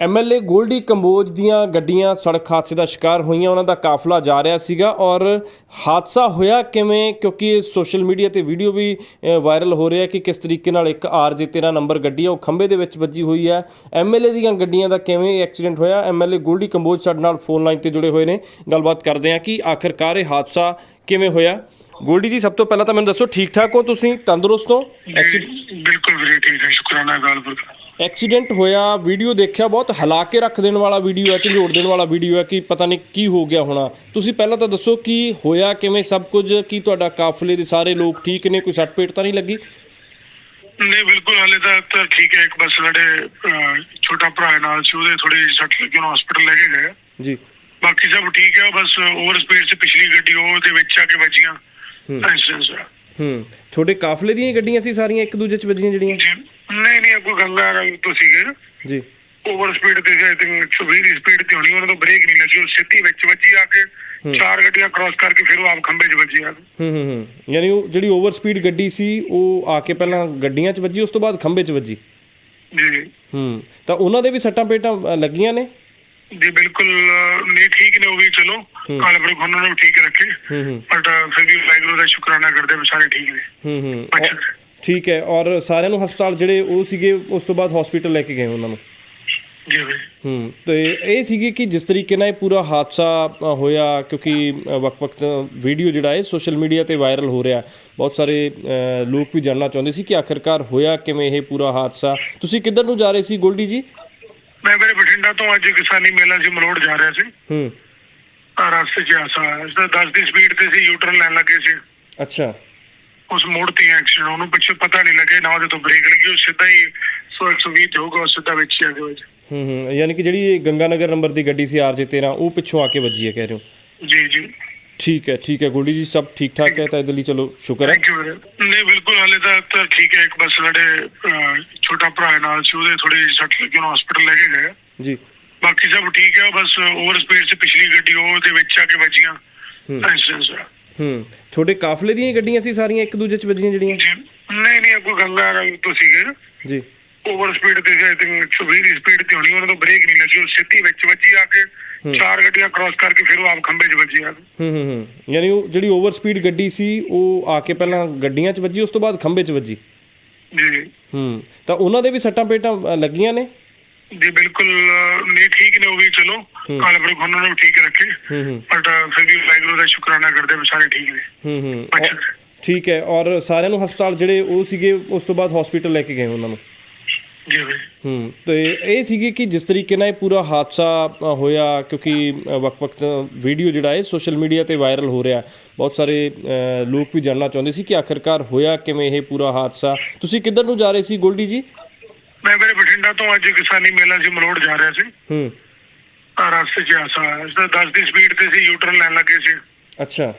MLA Goldy Kamboj ਦੀਆਂ ਗੱਡੀਆਂ ਸੜਕ ਹਾਦਸੇ ਦਾ ਸ਼ਿਕਾਰ ਹੋਈਆਂ, ਉਹਨਾਂ ਦਾ ਕਾਫਲਾ ਜਾ ਰਿਹਾ ਸੀਗਾ ਔਰ ਹਾਦਸਾ ਹੋਇਆ ਕਿਵੇਂ? ਕਿਉਂਕਿ ਸੋਸ਼ਲ ਮੀਡੀਆ ਤੇ ਵੀਡੀਓ ਵੀ ਵਾਇਰਲ ਹੋ ਰਿਹਾ ਕਿ ਕਿਸ ਤਰੀਕੇ ਨਾਲ ਇੱਕ ਆਰਜੇ 13 ਨੰਬਰ ਗੱਡੀ ਆ, ਉਹ ਖੰਭੇ ਦੇ ਵਿੱਚ ਵੱਜੀ ਹੋਈ ਹੈ। ਐਮਐਲਏ ਦੀਆਂ ਗੱਡੀਆਂ ਦਾ ਕਿਵੇਂ ਐਕਸੀਡੈਂਟ ਹੋਇਆ? ਐਮਐਲਏ ਗੋਲਡੀ ਕੰਬੋਜ ਸਾਡੇ ਨਾਲ ਫੋਨ ਲਾਈਨ ਤੇ ਜੁੜੇ ਹੋਏ ਨੇ। ਗੱਲਬਾਤ ਕਰਦੇ ਹਾਂ ਕਿ ਆਖਰਕਾਰ ਇਹ ਹਾਦਸਾ ਕਿਵੇਂ ਹੋਇਆ? ਗੋਲਡੀ ਜੀ, ਸਭ ਤੋਂ ਪਹਿਲਾਂ ਤਾਂ ਮੈਨੂੰ ਦੱਸੋ ਠੀਕ ਠਾਕ ਹੋ ਤੁਸੀਂ? ਤੰਦਰੁਸਤ ਹੋ? ਐਕਸੀਡੈਂਟ ਬਿਲਕੁਲ ਵੀਰੇ ਠੀਕ ਹੈ ਸ਼ੁਕਰਾਨਾ ਗਾਲਪੁਰ ਐਕਸੀਡੈਂਟ ਹੋਇਆ ਵੀਡੀਓ ਦੇਖਿਆ ਬਹੁਤ ਹਿਲਾ ਕੇ ਰੱਖ ਦੇਣ ਵਾਲਾ ਵੀਡੀਓ ਹੈ ਝੰਜੋੜ ਦੇਣ ਵਾਲਾ ਵੀਡੀਓ ਹੈ ਕਿ ਪਤਾ ਨਹੀਂ ਕੀ ਹੋ ਗਿਆ ਹੋਣਾ। ਤੁਸੀਂ ਪਹਿਲਾਂ ਤਾਂ ਦੱਸੋ ਕੀ ਹੋਇਆ ਕਿਵੇਂ ਸਭ ਕੁਝ ਕੀ ਤੁਹਾਡਾ ਕਾਫਲੇ ਦੇ ਸਾਰੇ ਲੋਕ ਠੀਕ ਨੇ ਕੋਈ ਸੱਟ ਪੇਟ ਤਾਂ ਨਹੀਂ ਲੱਗੀ? ਨਹੀਂ ਬਿਲਕੁਲ ਹਾਲੇ ਤਾਂ ਤਾਂ ਠੀਕ ਹੈ ਇੱਕ ਬਸ ਸਾਡੇ ਅਹ, ਛੋਟਾ ਭਰਾ ਨਾਲ ਸੀ ਉਹਦੇ ਥੋੜੀ ਸੱਟ ਲੱਗੀ ਉਹਨੂੰ ਹਸਪੀਟਲ ਲੈ ਕੇ ਗਏ। ਜੀ। ਬਾਕੀ ਸਭ ਠੀਕ ਹੈ ਬਸ ਓਵਰ ਸਪੀਡ 'ਚ ਪਿਛਲੀ ਗੱਡੀ ਉਹਦੇ ਵਿੱਚ ਆ ਕੇ ਵੱਜੀਆਂ। ਹੂੰ। ਐਕਸੀਡੈਂਟ ਹੋਇਆ। ਹੂੰ ਤੁਹਾਡੇ ਕਾਫਲੇ ਦੀਆਂ ਹੀ ਗੱਡੀਆਂ ਸੀ ਸਾਰੀਆਂ ਇੱਕ ਦੂਜੇ 'ਚ ਵੱਜੀਆਂ ਜਿਹੜੀਆਂ? ਜੀ ਨਹੀਂ ਨਹੀਂ ਕੋਈ ਗੰਗਾ ਰੰਗ ਤੋਂ ਸੀਗੇ। ਜੀ। ਓਵਰ ਸਪੀਡ ਤੇ ਆਈ ਥਿੰਕ 120 ਦੀ ਸਪੀਡ ਤੇ ਹੋਣੀ ਉਹਨਾਂ ਤੋਂ ਬ੍ਰੇਕ ਨਹੀਂ ਲੱਗੀ ਉਹ ਸਿੱਧੀ ਵਿੱਚ ਵੱਜੀ ਆ ਕੇ। ਚਾਰ ਗੱਡੀਆਂ ਕ੍ਰਾਸ ਕਰਕੇ ਫਿਰ ਉਹ ਆਪ ਖੰਭੇ 'ਚ ਵੱਜੀ ਆ। ਕੇ। ਹੂੰ ਹੂੰ ਹੂੰ। ਯਾਨੀ ਉਹ ਜਿਹੜੀ ਓਵਰ ਸਪੀਡ ਗੱਡੀ ਸੀ ਉਹ ਆ ਕੇ ਪਹਿਲਾਂ ਗੱਡੀਆਂ 'ਚ ਵੱਜੀ ਉਸ ਤੋਂ ਬਾਅਦ ਖੰਭੇ 'ਚ ਵੱਜੀ? ਜੀ। ਹੂੰ ਤਾਂ ਉਹਨਾਂ ਦੇ ਵੀ ਸੱਟਾਂ ਪੇਟਾਂ ਅ, ਲੱਗੀਆਂ ਨੇ? ਜੀ ਬਿਲਕੁਲ ਅਹ, ਨਹੀਂ ਠੀਕ ਨੇ ਉਹ ਵੀ ਚਲੋ। ਹੂੰ। ਕਾਲਪੁਰ ਉਹਨਾਂ ਨੂੰ ਠੀਕ ਰੱਖੇ। ਹੂੰ ਹੂੰ। ਬਟ ਫਿਰ ਵੀ ਵਾਹਿਗੁਰੂ ਦਾ ਸ਼ੁਕਰਾਨਾ ਕਰਦੇ ਵੀ ਸਾਰੇ ਠੀਕ ਨੇ। ਹੂੰ ਹੂੰ। ਠੀਕ ਹੈ ਔਰ ਸਾਰਿਆਂ ਨੂੰ ਹਸਪਤਾਲ ਜਿਹੜੇ ਉਹ ਸੀਗੇ ਉਸ ਤੋਂ ਬਾਅਦ ਹਸਪੀਟਲ ਲੈ ਕੇ ਗਏ ਉਹਨਾਂ ਨੂੰ। ਹੂੰ ਤੇ ਇਹ ਸੀਗੀ ਕਿ ਜਿਸ ਤਰੀਕੇ ਨਾਲ ਇਹ ਪੂਰਾ ਹਾਦਸਾ ਹੋਇਆ ਕਿਉਂਕਿ ਵਕਤ-ਵਕਤ ਵੀਡੀਓ ਜਿਹੜਾ ਹੈ ਸੋਸ਼ਲ ਮੀਡੀਆ ਤੇ ਵਾਇਰਲ ਹੋ ਰਿਹਾ। ਬਹੁਤ ਸਾਰੇ ਲੋਕ ਵੀ ਜਾਣਨਾ ਚਾਹੁੰਦੇ ਸੀ ਕਿ ਆਖਰਕਾਰ ਹੋਇਆ ਕਿਵੇਂ ਇਹ ਪੂਰਾ ਹਾਦਸਾ। ਤੁਸੀਂ ਕਿੱਧਰ ਨੂੰ ਜਾ ਰਹੇ ਸੀ ਗੋਲਡੀ ਜੀ? ਮੈਂ ਮੇਰੇ ਬਠਿੰਡਾ ਤੋਂ ਅੱਜ ਕਿਸਾਨੀ ਮੇਲਾ ਸੀ ਮਲੋੜ ਜਾ ਰਿਹਾ ਸੀ। ਹੂੰ। ਆਸਾ ਇਸ ਦਾ 10 ਦੀ ਸਪੀਡ ਤੇ ਸੀ ਯੂਟਰਨ ਲੈਣ ਲੱਗੇ ਸੀ। ਅੱਛਾ। ਉਸ ਮੋੜ ਤੇ ਐਕਸੀਡੈਂਟ ਉਹਨੂੰ ਪਿੱਛੇ ਪਤਾ ਨਹੀਂ ਲੱਗੇ ਨਾ ਉਹਦੇ ਤੋਂ ਬ੍ਰੇਕ ਲੱਗੀ ਉਹ ਸਿੱਧਾ ਹੀ 100 120 ਤੇ ਹੋਊਗਾ ਉਹ ਸਿੱਧਾ ਵਿੱਚ ਆ ਗਿਆ ਹੂੰ ਹੂੰ ਯਾਨੀ ਕਿ ਜਿਹੜੀ ਇਹ ਗੰਗਾਨਗਰ ਨੰਬਰ ਦੀ ਗੱਡੀ ਸੀ ਆਰਜੇ 13 ਉਹ ਪਿੱਛੋਂ ਆ ਕੇ ਵੱਜੀ ਹੈ ਕਹਿ ਰਹੇ ਹੋ? ਜੀ ਜੀ। ਠੀਕ ਹੈ ਠੀਕ ਹੈ ਗੋਲਡੀ ਜੀ ਸਭ ਠੀਕ ਠਾਕ ਹੈ ਤਾਂ ਇਹਦੇ ਲਈ ਚਲੋ ਸ਼ੁਕਰ ਹੈ। ਨਹੀਂ ਬਿਲਕੁਲ ਹਾਲੇ ਤਾਂ ਠੀਕ ਹੈ ਇੱਕ ਬਸ ਸਾਡੇ ਛੋਟਾ ਭਰਾ ਨਾਲ ਸੀ ਉਹਦੇ ਥੋੜੀ ਸੱਟ ਲੱਗੀ ਉਹਨੂੰ ਹਸਪੀਟਲ ਲੈ ਕੇ ਗਏ। ਜੀ। ਬਾਕੀ ਸਭ ਠੀਕ ਹੈ ਬਸ ਓਵਰ ਸਪੀਡ 'ਚ ਪਿਛਲੀ ਗੱਡੀ ਉਹਦੇ ਵਿੱਚ ਆ ਕੇ ਵੱਜੀਆਂ। ਹੋਇਆ ਹੂੰ। ਤੁਹਾਡੇ ਕਾਫਲੇ ਦੀਆਂ ਗੱਡੀਆਂ ਸੀ ਸਾਰੀਆਂ ਇੱਕ ਦੂਜੇ 'ਚ ਵੱਜੀਆਂ ਜਿਹੜੀਆਂ? ਜੀ। ਨਹੀਂ ਨਹੀਂ ਕੋਈ ਗੰਗਾ ਰੰਗ ਤੋਂ ਸੀਗੇ। ਜੀ। ਓਵਰ ਸਪੀਡ ਤੇ ਆਈ ਥਿੰਕ 120 ਦੀ ਸਪੀਡ ਤੇ ਹੋਣੀ ਉਹਨਾਂ ਤੋਂ ਬ੍ਰੇਕ ਨਹੀਂ ਲੱਗੀ ਉਹ ਸਿੱਧੀ ਵਿੱਚ ਵੱਜੀ ਆ ਕੇ। ਚਾਰ ਗੱਡੀਆਂ ਕ੍ਰਾਸ ਕਰਕੇ ਫਿਰ ਉਹ ਆਪ ਖੰਭੇ 'ਚ ਵੱਜੀ ਆ। ਹੂੰ ਹੂੰ ਹੂੰ। ਯਾਨੀ ਉਹ ਜਿਹੜੀ ਓਵਰ ਸਪੀਡ ਗੱਡੀ ਸੀ ਉਹ ਆ ਕੇ ਪਹਿਲਾਂ ਗੱਡੀਆਂ 'ਚ ਵੱਜੀ ਉਸ ਤੋਂ ਬਾਅਦ ਖੰਭੇ 'ਚ ਵੱਜੀ? ਜੀ। ਹੂੰ। ਤਾਂ ਉਹਨਾਂ ਦੇ ਵੀ ਸੱਟਾਂ ਪੇਟਾਂ ਲੱਗੀਆਂ ਨੇ? ਜੀ ਬਿਲਕੁਲ ਨਹੀਂ ਠੀਕ ਨੇ ਉਹ ਵੀ ਚਲੋ ਹੂੰ। ਕਾਲਪੁਰ ਉਹਨਾਂ ਨੂੰ ਠੀਕ ਰੱਖੇ। ਹੂੰ ਹੂੰ। ਬਟ ਫਿਰ ਵੀ ਵਾਹਿਗੁਰੂ ਦਾ ਸ਼ੁਕਰਾਨਾ ਕਰਦੇ ਵੀ ਸਾਰੇ ਠੀਕ ਨੇ। ਹੂੰ ਹੂੰ। ਠੀਕ ਹੈ ਔਰ ਸਾਰਿਆਂ ਨੂੰ ਹਸਪਤਾਲ ਜਿਹੜੇ ਉਹ ਸੀਗੇ ਉਸ ਤੋਂ ਬਾਅਦ ਹਸਪੀਟਲ ਲੈ ਕੇ ਗਏ ਉਹਨਾਂ ਨੂੰ? ਜੀ ਹੂੰ ਤੇ ਇਹ ਸੀਗੀ ਕਿ ਜਿਸ ਤਰੀਕੇ ਨਾਲ ਇਹ ਪੂਰਾ ਹਾਦਸਾ ਹੋਇਆ ਕਿਉਂਕਿ ਵਕਤ-ਵਕਤ ਵੀਡੀਓ ਜਿਹੜਾ ਹੈ ਸੋਸ਼ਲ ਮੀਡੀਆ ਤੇ ਵਾਇਰਲ ਹੋ ਰਿਹਾ। ਬਹੁਤ ਸਾਰੇ ਲੋਕ ਵੀ ਜਾਣਨਾ ਚਾਹੁੰਦੇ ਸੀ ਕਿ ਆਖਰਕਾਰ ਹੋਇਆ ਕਿਵੇਂ ਇਹ ਪੂਰਾ ਹਾਦਸਾ। ਤੁਸੀਂ ਕਿੱਧਰ ਨੂੰ ਜਾ ਰਹੇ ਸੀ ਗੋਲਡੀ ਜੀ? ਮੈਂ ਮੇਰੇ ਬਠਿੰਡਾ ਤੋਂ ਅੱਜ ਕਿਸਾਨੀ ਮੇਲਾ ਸੀ ਮਲੋੜ ਜਾ ਰਿਹਾ ਸੀ। ਹੂੰ। ਆ ਰਸਤੇ 'ਚ ਆਸਾ ਇਸ ਦਾ 10 ਦੀ ਸਪੀਡ ਤੇ ਸੀ ਯੂਟਰਨ ਲੈਣ ਲੱਗੇ ਸੀ। ਅੱਛਾ।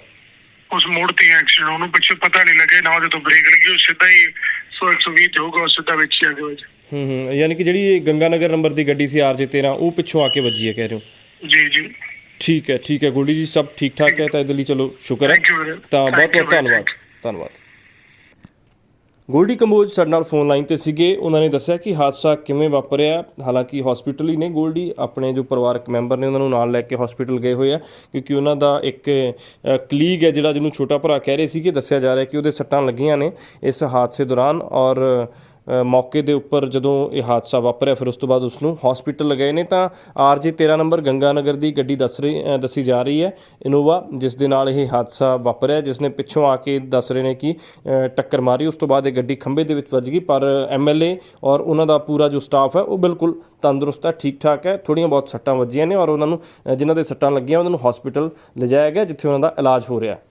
ਉਸ ਮੋੜ ਤੇ ਐਕਸੀਡੈਂਟ ਉਹਨੂੰ ਪਿੱਛੇ ਪਤਾ ਨਹੀਂ ਲੱਗੇ ਨਾ ਉਹਦੇ ਤੋਂ ਬ੍ਰੇਕ ਲੱਗੀ ਉਹ ਸਿੱਧਾ ਹੀ 100 120 ਤੇ ਉਹ ਸਿੱਧਾ ਵਿੱਚ ਹੀ ਆ ਗਿਆ ਵਿੱਚ ਹੂੰ ਹੂੰ। ਯਾਨੀ ਕਿ ਜਿਹੜੀ ਇਹ ਗੰਗਾਨਗਰ ਨੰਬਰ ਦੀ ਗੱਡੀ ਸੀ ਆਰਜੇ 13 ਉਹ ਪਿੱਛੋਂ ਆ ਕੇ ਵੱਜੀ ਹੈ ਕਹਿ ਰਹੇ ਹੋ? ਜੀ ਜੀ। ਠੀਕ ਹੈ ਠੀਕ ਹੈ। ਗੋਲਡੀ ਜੀ ਸਭ ਠੀਕ ਠਾਕ ਹੈ ਤਾਂ ਇਹਦੇ ਲਈ ਚਲੋ ਸ਼ੁਕਰ ਹੈ। ਤਾਂ ਬਹੁਤ ਬਹੁਤ ਧੰਨਵਾਦ। ਧੰਨਵਾਦ। ਗੋਲਡੀ ਕੰਬੋਜ ਸਾਡੇ ਨਾਲ ਫੋਨ ਲਾਈਨ ਤੇ ਸੀਗੇ। ਉਹਨਾਂ ਨੇ ਦੱਸਿਆ ਕਿ ਹਾਦਸਾ ਕਿਵੇਂ ਵਾਪਰਿਆ। ਹਾਲਾਂਕਿ ਹਸਪੀਟਲ ਹੀ ਨੇ ਗੋਲਡੀ। ਆਪਣੇ ਜੋ ਪਰਿਵਾਰਕ ਮੈਂਬਰ ਨੇ, ਉਹਨਾਂ ਨੂੰ ਨਾਲ ਲੈ ਕੇ ਹਸਪੀਟਲ ਗਏ ਹੋਏ ਆ, ਕਿਉਂਕਿ ਉਹਨਾਂ ਦਾ ਇੱਕ ਕਲੀਗ ਹੈ ਜਿਹੜਾ ਜਿਹਨੂੰ ਛੋਟਾ ਭਰਾ ਕਹਿ ਰਹੇ ਸੀ ਕਿ ਦੱਸਿਆ ਜਾ ਰਿਹਾ ਕਿ ਉਹਦੇ ਸੱਟਾਂ ਲੱਗੀਆਂ ਨੇ ਇਸ ਹਾਦਸੇ ਦੌਰਾਨ ਔਰ ਮੌਕੇ ਦੇ ਉੱਪਰ ਜਦੋਂ ਇਹ ਹਾਦਸਾ ਵਾਪਰਿਆ, ਫਿਰ ਉਸ ਤੋਂ ਬਾਅਦ ਉਸ ਨੂੰ ਹਸਪੀਟਲ ਲਗਾਏ ਨੇ। ਤਾਂ ਆਰਜੇ 13 ਨੰਬਰ ਗੰਗਾਨਗਰ ਦੀ ਗੱਡੀ ਦੱਸ ਰਹੀ ਦੱਸੀ ਜਾ ਰਹੀ ਹੈ, ਇਨੋਵਾ ਜਿਸ ਦੇ ਨਾਲ ਇਹ ਹਾਦਸਾ ਵਾਪਰਿਆ, ਜਿਸ ਨੇ ਪਿੱਛੋਂ ਆ ਕੇ ਦੱਸ ਰਹੇ ਨੇ ਕਿ ਟੱਕਰ ਮਾਰੀ, ਉਸ ਤੋਂ ਬਾਅਦ ਇਹ ਗੱਡੀ ਖੰਭੇ ਦੇ ਵਿੱਚ ਵੱਜ ਗਈ। ਪਰ ਐਮਐਲਏ ਔਰ ਉਹਨਾਂ ਦਾ ਪੂਰਾ ਜੋ ਸਟਾਫ ਹੈ, ਉਹ ਬਿਲਕੁਲ ਤੰਦਰੁਸਤ ਹੈ ਠੀਕ ਠਾਕ ਹੈ। ਥੋੜੀਆਂ ਬਹੁਤ ਸੱਟਾਂ ਵੱਜੀਆਂ ਨੇ ਔਰ ਉਹਨਾਂ ਨੂੰ ਜਿਨ੍ਹਾਂ ਦੇ ਸੱਟਾਂ ਲੱਗੀਆਂ, ਉਹਨਾਂ ਨੂੰ ਹਸਪੀਟਲ ਲਿਜਾਇਆ ਗਿਆ, ਜਿੱਥੇ ਉਹਨਾਂ ਦਾ ਇਲਾਜ ਹੋ ਰਿਹਾ।